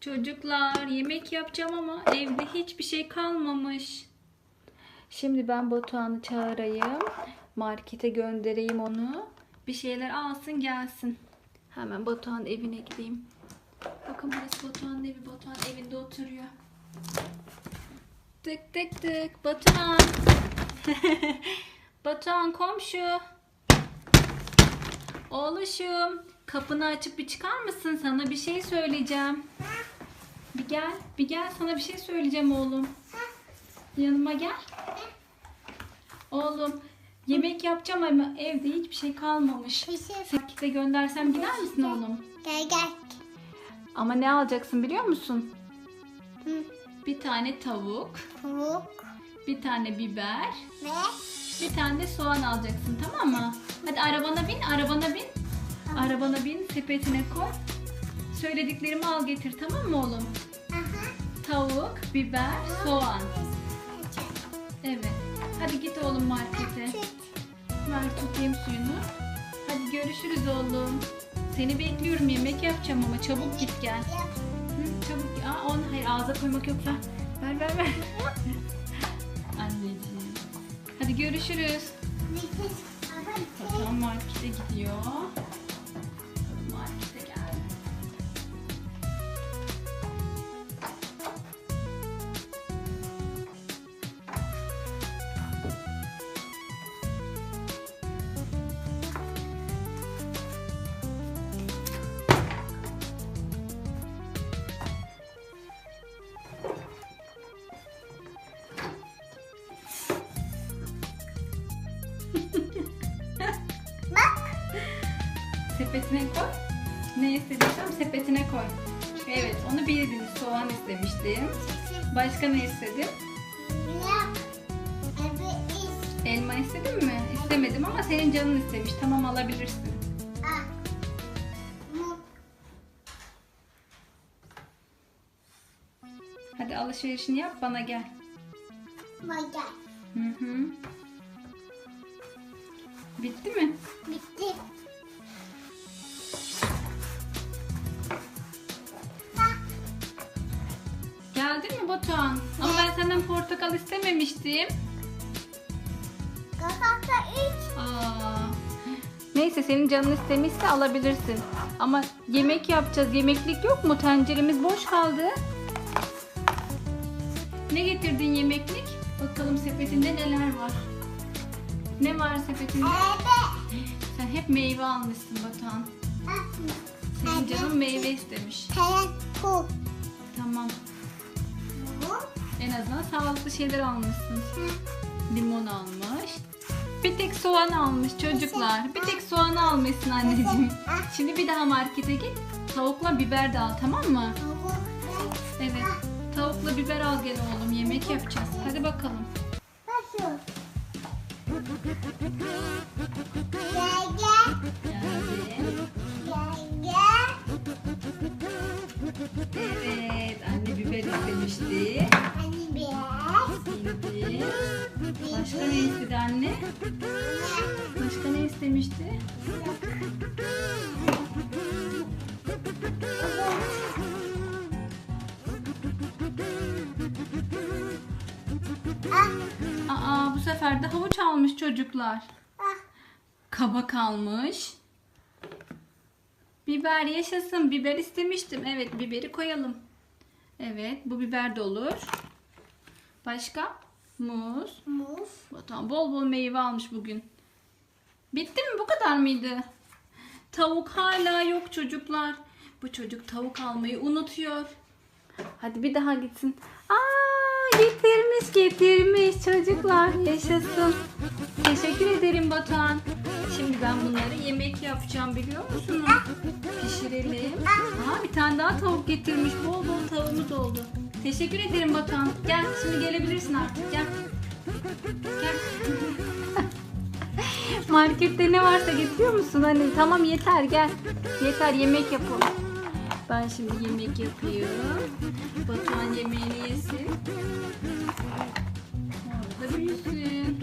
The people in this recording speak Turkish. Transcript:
Çocuklar yemek yapacağım ama evde hiçbir şey kalmamış. Şimdi ben Batuhan'ı çağırayım. Markete göndereyim onu. Bir şeyler alsın gelsin. Hemen Batuhan evine gideyim. Bakın burası Batuhan'ın evi. Batuhan evinde oturuyor. Tık tık tık. Batuhan. Batuhan komşu. Oğluşum. Kapını açıp bir çıkar mısın? Sana bir şey söyleyeceğim. Bir gel. Bir gel sana bir şey söyleyeceğim oğlum. Yanıma gel. Oğlum yemek yapacağım ama evde hiçbir şey kalmamış. Bir şey Markete göndersem gider misin oğlum? Gel gel. Ama ne alacaksın biliyor musun? Hı. Bir tane tavuk, Tavuk bir tane biber, ve bir tane de soğan alacaksın tamam mı? Hadi arabana bin, arabana bin. Arabana bin, sepetine koy. Söylediklerimi al getir tamam mı oğlum? Tavuk, biber, soğan. Evet. Hadi git oğlum markete. Ver tutayım suyunu. Hadi görüşürüz oğlum. Seni bekliyorum yemek yapacağım ama çabuk git gel. Hı, çabuk. Aa, onu hayır ağza koymak yok ver. Ver ver ver. Anneciğim. Hadi görüşürüz. Bakalım markete gidiyor. Sepetine koy. Ne istediysem sepetine koy. Evet onu bildin. Soğan istemiştim. Başka ne iş. Elma istedim mi? İstemedim ama senin canın istemiş. Tamam alabilirsin. Hadi alışverişini yap bana gel. Maga. Hı hı. Bitti mi? Bitti. Mi Batuhan? Ama ben senden portakal istememiştim. Kafakta iç. Aa. Neyse senin canın istemişse alabilirsin. Ama yemek yapacağız. Yemeklik yok mu? Tenceremiz boş kaldı. Ne getirdin yemeklik? Bakalım sepetinde neler var. Ne var sepetinde? Evet. Sen hep meyve almışsın Batuhan. Senin canın meyve istemiş. Bu. Tamam. Azından sağlıklı şeyler almışsın. Limon almış. Bir tek soğan almış çocuklar. Bir tek soğan almışsın anneciğim. Şimdi bir daha markete git. Tavukla biber de al tamam mı? Evet. Tavukla biber al gel oğlum. Yemek yapacağız. Hadi bakalım. Nasıl? Evet. Anne biber istemişti. Biraz. Şimdi. Başka ne istedi anne? Başka ne istemişti? Aa bu sefer de havuç almış çocuklar. Kabak almış. Biber yaşasın. Biber istemiştim. Evet biberi koyalım. Evet bu biber de olur. Başka? Muz. Muz. Batuhan bol bol meyve almış bugün. Bitti mi? Bu kadar mıydı? Tavuk hala yok çocuklar. Bu çocuk tavuk almayı unutuyor. Hadi bir daha gitsin. Aa getirmiş getirmiş çocuklar. Yaşasın. Teşekkür ederim Batuhan. Ben bunları yemek yapacağım biliyor musunuz? Pişirelim. Aa bir tane daha tavuk getirmiş. Bol bol tavuğumuz oldu. Teşekkür ederim Batuhan. Gel şimdi gelebilirsin artık. Gel. Gel. Markette ne varsa getiriyor musun? Hani tamam yeter gel. Yeter yemek yapalım. Ben şimdi yemek yapıyorum. Batuhan yemeğini yesin. Orada büyüsün.